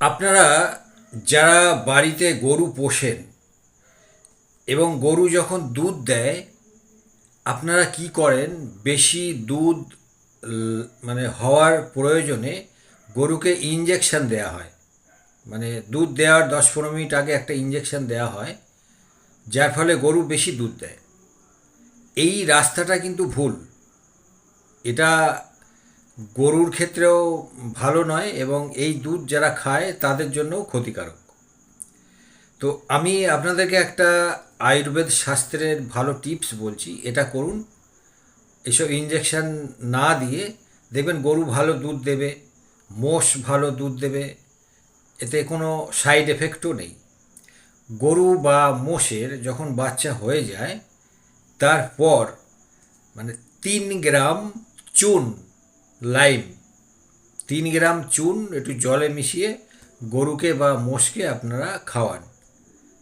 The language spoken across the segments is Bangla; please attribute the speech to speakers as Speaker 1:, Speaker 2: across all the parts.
Speaker 1: আপনারা যারা বাড়িতে গরু পোষেন এবং গরু যখন দুধ দেয়, আপনারা কি করেন? বেশি দুধ মানে হওয়ার প্রয়োজনে গরুকে ইঞ্জেকশন দেওয়া হয়। মানে দুধ দেওয়ার দশ পনেরো মিনিট আগে একটা ইঞ্জেকশন দেওয়া হয়, যার ফলে গরু বেশি দুধ দেয়। এই রাস্তাটা কিন্তু ভুল। এটা গরুর ক্ষেত্রেও ভালো নয় এবং এই দুধ যারা খায় তাদের জন্যও ক্ষতিকারক। তো আমি আপনাদেরকে একটা আয়ুর্বেদ শাস্ত্রের ভালো টিপস বলছি, এটা করুন। এসব ইঞ্জেকশন না দিয়ে দেখবেন গরু ভালো দুধ দেবে, মোষ ভালো দুধ দেবে, এতে কোনো সাইড এফেক্টও নেই। গরু বা মোষের যখন বাচ্চা হয়ে যায়, তারপর মানে তিন গ্রাম চুন লাইম। তিন গ্রাম চুন, একটু জলে মিশিয়ে গরুকে বা মোষকে আপনারা খাওয়ান।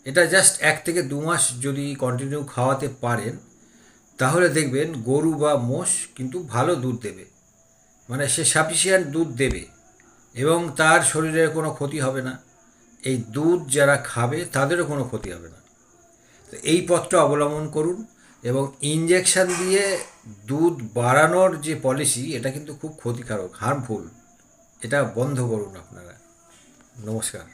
Speaker 1: এটা জাস্ট এক থেকে দু মাস যদি কন্টিনিউ খাওয়াতে পারেন, তাহলে দেখবেন গরু বা মোষ কিন্তু ভালো দুধ দেবে। মানে সে সাফিসিয়েন্ট দুধ দেবে এবং তার শরীরের কোনো ক্ষতি হবে না। এই দুধ যারা খাবে, তাদেরও কোনো ক্ষতি হবে না। তো এই পথটা অবলম্বন করুন। এবং ইঞ্জেকশান দিয়ে দুধ বাড়ানোর যে পলিসি এটা কিন্তু খুব ক্ষতিকারক হার্মফুল এটা বন্ধ করুন আপনারা। নমস্কার।